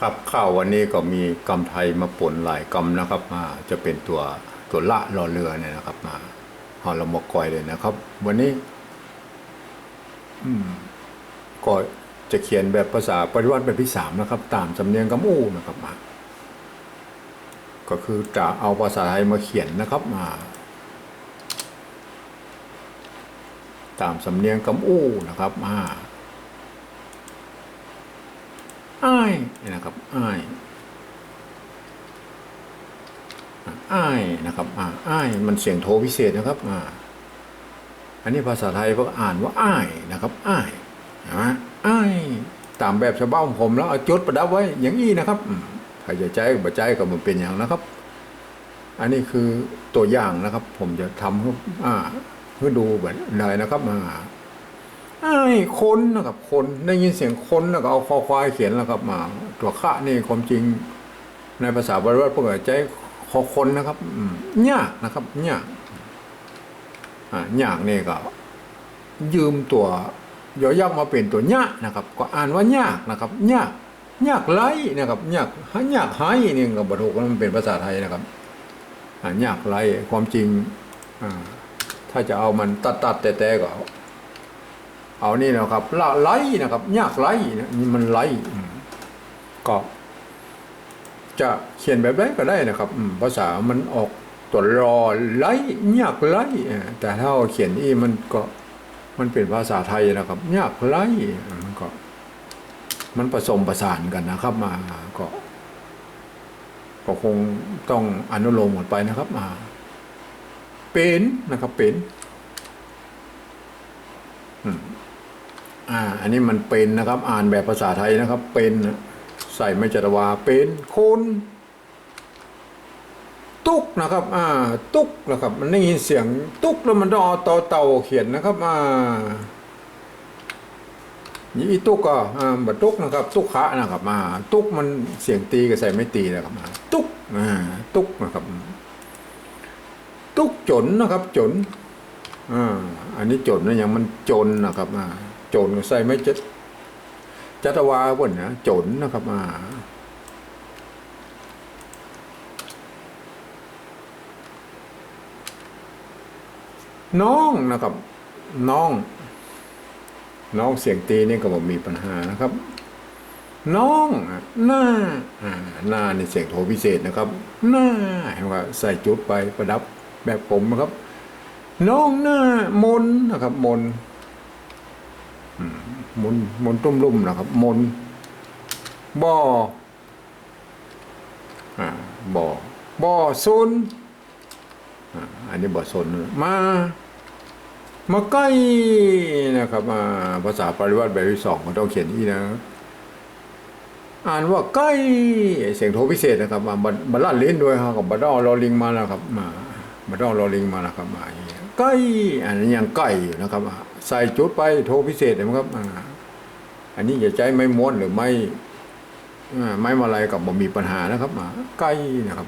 ครับข้าววันนี้ก็มีกำไทยมาปนหลายกำนะครับมาจะเป็นตัวตัวละรอเรือเนี่ยนะครับ มาหอละมกกอยเลยนะครับ วันนี้ อืมก็จะเขียนแบบภาษาปริวัติแบบที่สามนะครับ ตามสำเนียงกำอู้นะครับมา ก็คือจะเอาภาษาไทยมาเขียนนะครับมา ตามสำเนียงกำอู้นะครับมา อ้ายนะครับอ้ายอ้ายนะครับอ่าอ้ายมันเสียงโทพิเศษนะครับอ่าอันนี้ภาษาไทยก็อ่านว่าอ้ายนะครับอ้ายนะอ้ายตามแบบฉบับของผมแล้วเอาจดประดับไว้อย่างนี้นะครับอืมถ้าจะใจก็บ่ใจก็มันเป็นอย่างนะครับ อันนี้คือตัวอย่างนะครับ ผมจะทำให้อ่าเพื่อดูแบบเลยนะครับอ่า ไอ้คนนะครับคนได้ยินเสียงคนแล้วก็เอาคอควายเขียนแล้วครับ มา ตัวข้านี่ความจริง ในภาษาบาลีพวกเราใจคอคนนะครับอืมยนะครับยากอ่ายากนี่ก็ ยืมตัวยอยักษ์มาเป็นตัวยะนะครับ ก็อ่านว่ายากนะครับยากยากไรนะครับยากหายากหายนี่ก็บรรทุกมันเป็นภาษาไทยนะครับอ่ยากไรความจริงอถ้าจะเอามันตัดตัดแต่แต่ก็ เอาเอานี่นะครับละไลนะครับ ยากไลนะนี่มันไลอืมก็จะเขียนแบบไหนก็ได้นะครับอืมภาษามันออกตัวรอไลยากไลอ่าแต่ถ้าเราเขียนอีมันก็มันเป็นภาษาไทยนะครับ ยากไลอ่ามันก็ มันผสมประสานกันนะครับ มาก็ก็คงต้องอนุโลมหมดไปนะครับมาเป็นนะครับเป็น อ่า อันนี้มันเป็นนะครับ อ่านแบบภาษาไทยนะครับ เป็นใส่ไม่จัตวาเป็นคนตุกนะครับ อ่า ตุกนะครับ มันได้ยินเสียงตุกแล้วมันต้องเอาต่อเต่าเขียนนะครับ อ่านี่ตุกก็อ่าบัตุกนะครับ ตุกขะนะครับ อ่า ตุกมันเสียงตีกับใส่ไม่ตีนะครับอ่าตุก อ่า ตุกนะครับ ตุกจนนะครับ จน อ่าอันนี้จนนะอย่างมันจนนะครับอ่าโจนใส่ไม่จัดจัตวาบนนะโจนนะครับอ่าน้องนะครับ น้อง น้องเสียงตีนี่ก็บอกมีปัญหานะครับ น้องหน้าอ่าหน้าในเสียงโทพิเศษนะครับ หน้าเห็นว่าใส่จุดไปประดับแบบผมนะครับ น้องหน้ามนนะครับ มนมนมนตุ้มลุ่มนะครับ มนบ่ออ่าบ่อบ่อซุนอ่าอันนี้บ่อซุนมา มาใกล้นะครับภาษาปริวัติแบบที่สองมันต้องเขียนอีนะอ่านว่าใกล้เสียงโทพิเศษนะครับมาบับัลลัดลิ้นด้วยครับกับบัดดอลอลิงมาแล้วครับ มาบัดดอลอลิงมาแล้วครับมาอย่างเงี้ย ใกล้อันนี้ยังใกล้อยู่นะครับอ่าใส่จุดไปโทรพิเศษนะครับอ่าอันนี้อย่าใจไม่ม้วนหรือไม่ไม่มาอะไรกับบ่มีปัญหานะครับมาใกล้นะครับ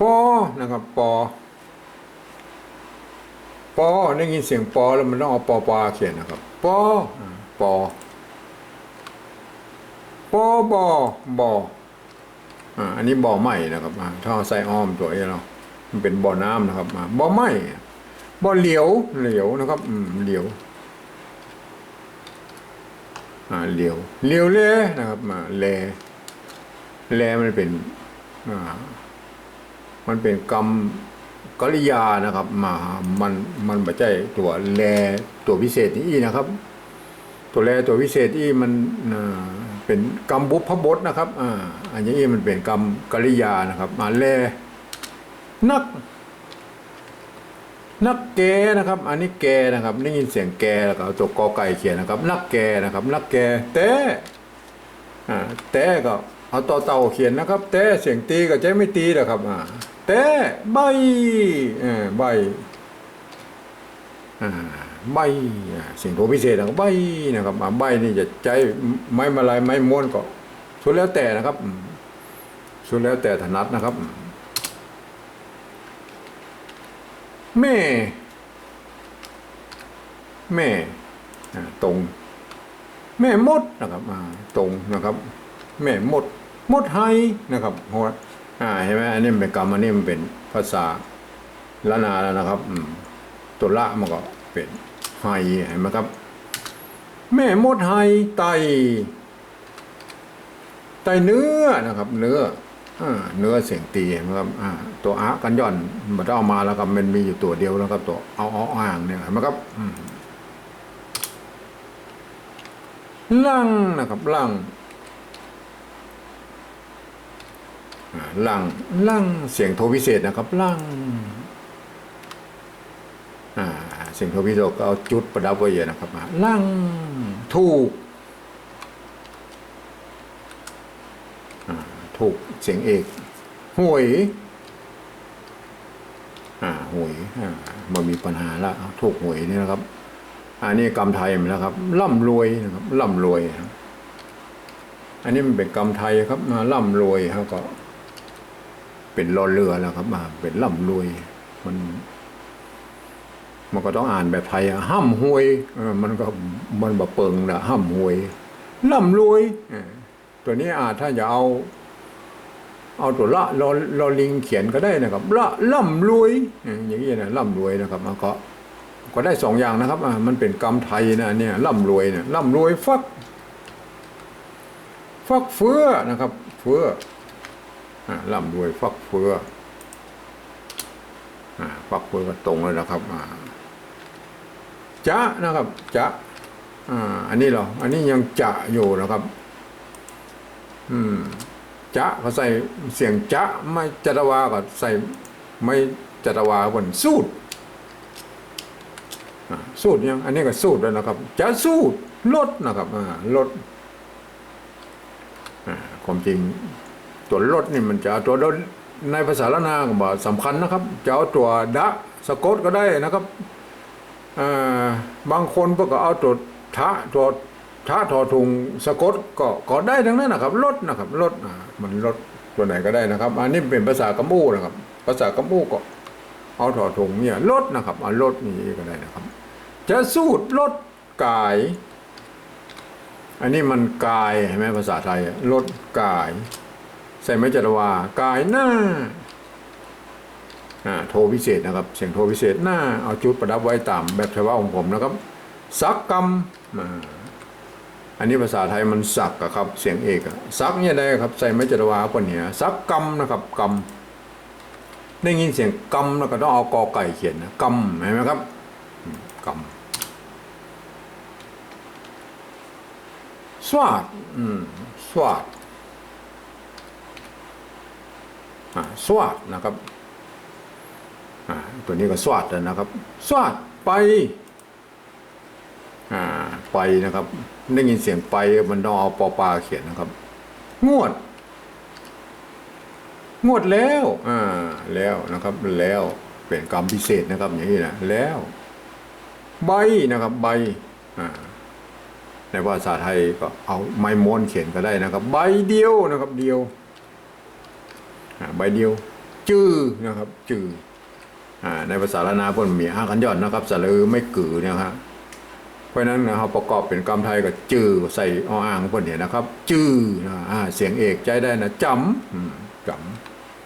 ปอนะครับปอปอได้ยินเสียงปอแล้วมันต้องเอาปอปาเขียนนะครับปอปอปอบอบอ อันนี้บ่อใหม่นะครับอ่าถ้าเอาใส่อ้อมตัวเองเนามันเป็นบ่อน้ำนะครับบ่อใหม่บ่อเหลียวเหลียวนะครับ อืมเหลียวอ่าเหลียวเหลียวเลนะครับมาแลแลมันเป็นอ่ามันเป็นกรรมกริยานะครับ มามันมันไม่ใช่ตัวแลตัวพิเศษนี่นะครับ ตัวแลตัวพิเศษที่มันอ่า เป็นกรรมบุพบทนะครับอ่าอันนี้มันเป็นกรรมกริยานะครับมาแลนัก นักแกนะครับ อันนี้แกนะครับได้ยินเสียงแกแล้วก็เอาตัวกอไก่เขียนนะครับ นักแกนะครับ นักแกแต่อ่าแต่ก็เอาต่อเต่าเขียนนะครับ แต่เสียงตีก็จะไม่ตีนะครับอ่าแต่ใบเออใบอ่า ใบสิ่งตัวพิเศษนะครับใบนะครับอ่าใบนี่จะใจไม้มาลายไม้ม้วนก็สุดแล้วแต่นะครับสุดแล้วแต่ถนัดนะครับ แม่ แม่ตรง แม่มดนะครับตรงนะครับ แม่มดมดไฮนะครับเพราะว่าอ่าเห็นไหมอันนี้เป็นกรรมอันนี้มันเป็นภาษาละนาแล้วนะครับตัวละมันก็เป็น ไฮเห็นไหมครับ แม่มดไฮไตไตเนื้อนะครับ เนื้อเนื้อเสียงตีเห็นไหมครับตัวอะกันย่อนมันต้อเอามาแล้วครับมันมีอยู่ตัวเดียวแล้วครับ ตัวเอาอาอ่างเนี่ยเห็นไหมครับลังนะครับลังอ่าลังลังเสียงโทพิเศษนะครับลังอ่าเสียงโทพิเศษก็เอาจุดประดับไว้เยอะนะครับอ่าลั่งถูกถูกเสียงเอกหวยอ่าหวยอ่ามันมีปัญหาละถูกหวยนี่นะครับ อันนี้กรรมไทยมันนะครับร่ำรวยนะครับร่ำรวยครับอันนี้มันเป็นกรรมไทยครับ มาร่ำรวยครับก็ เป็นรอเรือแล้วครับ มาเป็นร่ำรวย มัน มันก็ต้องอ่านแบบไทยอะห้ำหวยมันก็มันบะเปิงนะห้ำหวยร่ำรวยตัวนี้อาจถ้าจะเอา เอาตัวละลอลอลิงเขียนก็ได้นะครับละล่ำรวยอย่างนี้นะล่ำรวยนะครับมันก็ก็ได้สองอย่างนะครับมันเป็นกรรมไทยนะเนี่ยล่ำรวยเนี่ยล่ำรวยฟักฟักเฟือนะครับเฟืออ่าล่ำรวยฟักเฟืออ่าฟักเฟือก็ตรงเลยนะครับอ่า จะนะครับจะอ่าอันนี้เหรออันนี้ยังจะอยู่นะครับ อืมจะเขาใส่เสียงจะไม่จัตวาก็ใส่ไม่จัตวาบนสูดอ่าสูดยังอันนี้ก็สูดแล้วนะครับ จะสูดลดนะครับอ่าลดความจริงตัวลดนี่มันจะตัวลดในภาษาละนาก็บอกสำคัญนะครับ จะเอาตัวดะสะกดก็ได้นะครับ บางคนก็เอาตัวทะตัวถ้าทอทุงสะกดก็ก็ได้ทั้งนั้นนะครับลดนะครับลดมันลดตัวไหนก็ได้นะครับ อันนี้เป็นภาษากำมูนะครับ ภาษากำมูก็ เอาทอทุงเนี่ยลดนะครับเอาลดนี่ก็ได้นะครับ จะสูดลดกาย อันนี้มันกายเห็นไหมภาษาไทยลดกาย ใส่ไม่จัตวากายหน้า โทรพิเศษนะครับ เสียงโทรพิเศษหน้าเอาจุดประดับไว้ตามแบบชาวบ้าของผมนะครับ สักกรรมอันนี้ภาษาไทยมันสักอะครับ เสียงเอกอะสักเนี่ยได้ครับใส่ไม่จรวาปนเนี่ยสักกรรมนะครับกรรมได้ยินเสียงกรรมแล้วก็ต้องเอากอไก่เขียนนะกรรมเห็นไหมครับกรรมสวัสดอืมสวัสดอ่าสวัสดนะครับ ตัวนี้ก็สวัสดนะครับ สวัสดไปอ่าไปนะครับได้ยินเสียงไปมันต้องเอาปอปลาเขียนนะครับ งวด งวดแล้วอ่าแล้วนะครับ แล้วเป็นกรรมพิเศษนะครับ อย่างนี้นะแล้ว ใบนะครับ ใบอ่าในภาษาไทยก็เอาไม้ม้วนเขียนก็ได้นะครับ ใบเดียวนะครับ เดียวอ่าใบเดียว จื้อนะครับ จื้อ ในภาษาละนาพิ่นมีอากันย่อนนะครับสะลือไม่กือเนี่ยครับเพราะนั้นนะครับประกอบเป็นกรรมไทยก็จื้อใส่ออ่างพวกนี้นะครับ จื้อนะเสียงเอกใจได้นะจำจ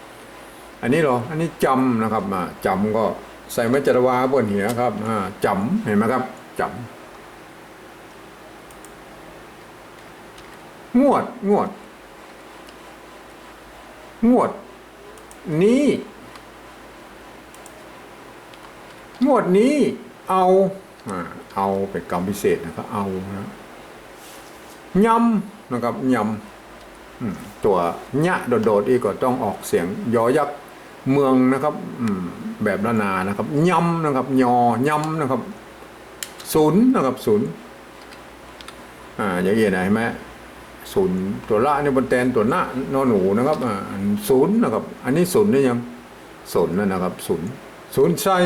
ำอันนี้เหรออันนี้จำนะครับจำก็ใส่ไม่จรวาบนเหียครับจำเห็นไหมครับจำงวดงวด งวด นี้ งวดนี้เอาเอาเป็นกรรมพิเศษนะครับเอานะยำนะครับยำตัวญะโดดๆอีกก็ต้องออกเสียงยอยักษ์เมืองนะครับแบบละนานะครับยำนะครับยอยำนะครับศูนย์นะครับศูนย์อ่าอย่างนี้นะเห็นไหมศูนย์ตัวละนี่บนแตนตัวหน้านอหนูนะครับอ่าศูนย์นะครับ อันนี้ศูนย์นี่ยังศูนย์นั่นนะครับศูนย์ศูนย์ใช่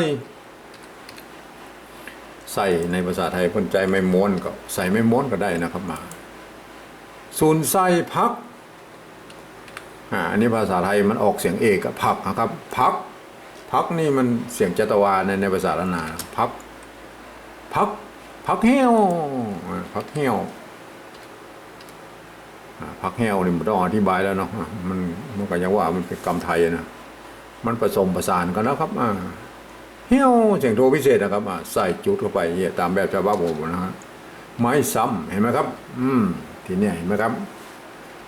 ใส่ในภาษาไทยคนใจไม่ม้วนก็ใส่ไม่ม้วนก็ได้นะครับมาศูนย์ใส่พักอ่าอันนี้ภาษาไทยมันออกเสียงเอกพักนะครับพักพักนี่มันเสียงจัตวาในในภาษาละนาพักพักพักแห้วอ่าพักแห้วอ่าพักแห้วนี่มันต้องอธิบายแล้วเนาะอะมันมันก็ยังว่ามันเป็นกรรมไทยนะมันผสมประสานกันนะครับอ่า เหี้ยวเสียงโทพิเศษนะครับใส่จุดเข้าไปเนี่ยตามแบบฉบับผมนะฮะไม้ซ้ำเห็นไหมครับ อืมทีนี้เห็นไหมครับ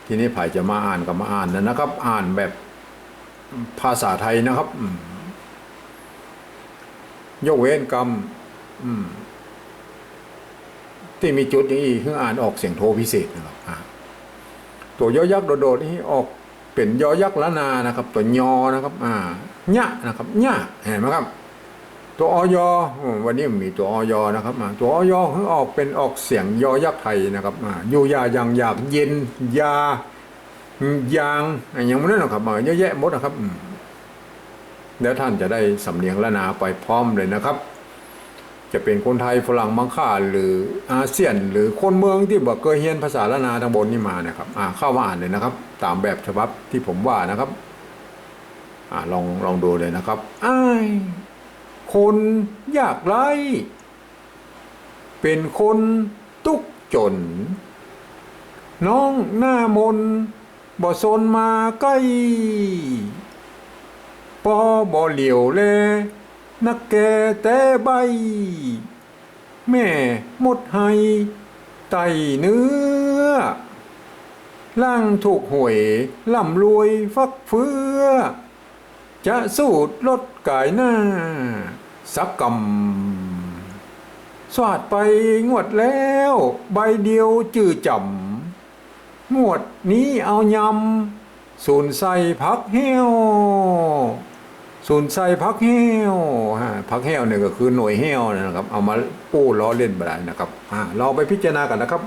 ทีนี้ไผ่จะมาอ่านกับมาอ่านนะนะครับ อ่านแบบภาษาไทยนะครับยกเว้นกรรมที่มีจุดอย่างนี้คืออ่านออกเสียงโทพิเศษนะครับตัวย่อยักษ์โดดๆนี่ออกเป็นย่อยักษ์ละนานะครับ ตัวยอนะครับ อ่าญะนะครับญะเห็นไหมครับ ตัวออยอวันนี้มีตัวออยนะครับอ่าตัวออยคือออกเป็นออกเสียงยอยักษ์ไทยนะครับอ่าอยู่ยายังอยากเย็นยายางอะไรอย่างนั้นนะครับอ่าเยอะแยะหมดนะครับอืมแล้วท่านจะได้สำเนียงละนาไปพร้อมเลยนะครับ จะเป็นคนไทยฝรั่งมังค่าหรืออาเซียน หรือคนเมืองที่บอกเคยเรียนภาษาละนาทางบนนี่มานะครับอ่าเข้ามาอ่านเลยนะครับ ตามแบบฉบับที่ผมว่านะครับอ่าลองลองดูเลยนะครับอ้าย คนยากไร้ เป็นคนตุกจน น้องหน้ามนบ่สนมาใกล้ปอบ่เหลียวแล นักแกแต่ใบ แม่หมดให้ไตเนื้อ ล่างถูกหวยล่ำรวยฟักเฟือ จะสูดลดกายหน้า สักกำสวาดไปงวดแล้ว ใบเดียวจื้อจำงวดนี้เอายำสูนใส่พักเหี้ยวศูนย์ไซพักแห้วฮะพักแห้วเนี่ยก็คือหน่วยแห้วนะครับ เอามาปู้ล้อเล่นไปได้นะครับอ่าเราไปพิจารณากันนะครับ